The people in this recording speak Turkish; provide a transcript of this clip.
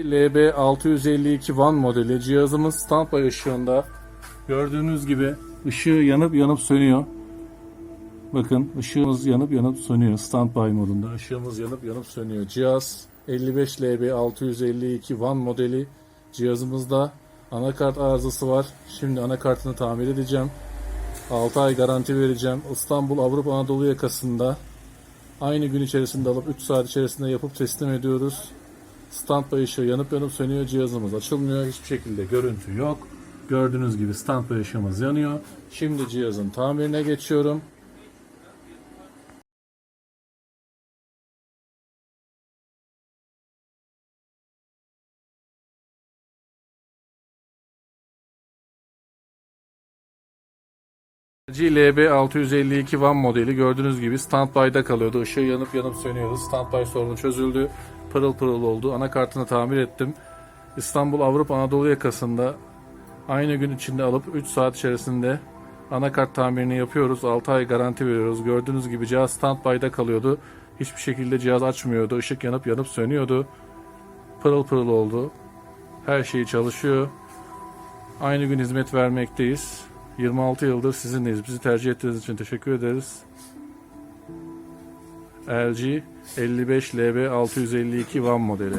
LB652 One modeli cihazımız standby ışığında gördüğünüz gibi ışığı yanıp yanıp sönüyor. Bakın ışığımız yanıp yanıp sönüyor standby modunda. Işığımız yanıp yanıp sönüyor. Cihaz 55 LB652 One modeli cihazımızda anakart arızası var. Şimdi anakartını tamir edeceğim. 6 ay garanti vereceğim. İstanbul Avrupa Anadolu yakasında aynı gün içerisinde alıp 3 saat içerisinde yapıp teslim ediyoruz. Standby ışığı yanıp yanıp sönüyor. Cihazımız açılmıyor. Hiçbir şekilde görüntü yok. Gördüğünüz gibi standby ışığımız yanıyor. Şimdi cihazın tamirine geçiyorum. LB652 One modeli gördüğünüz gibi standby'da kalıyordu. Işığı yanıp yanıp sönüyordu. Standby sorunu çözüldü. Pırıl pırıl oldu. Anakartını tamir ettim. İstanbul Avrupa Anadolu yakasında aynı gün içinde alıp 3 saat içerisinde anakart tamirini yapıyoruz. 6 ay garanti veriyoruz. Gördüğünüz gibi cihaz standby'da kalıyordu. Hiçbir şekilde cihaz açmıyordu. Işık yanıp yanıp sönüyordu. Pırıl pırıl oldu. Her şey çalışıyor. Aynı gün hizmet vermekteyiz. 26 yıldır sizinleyiz. Bizi tercih ettiğiniz için teşekkür ederiz. LG 55 LB 652 One modeli.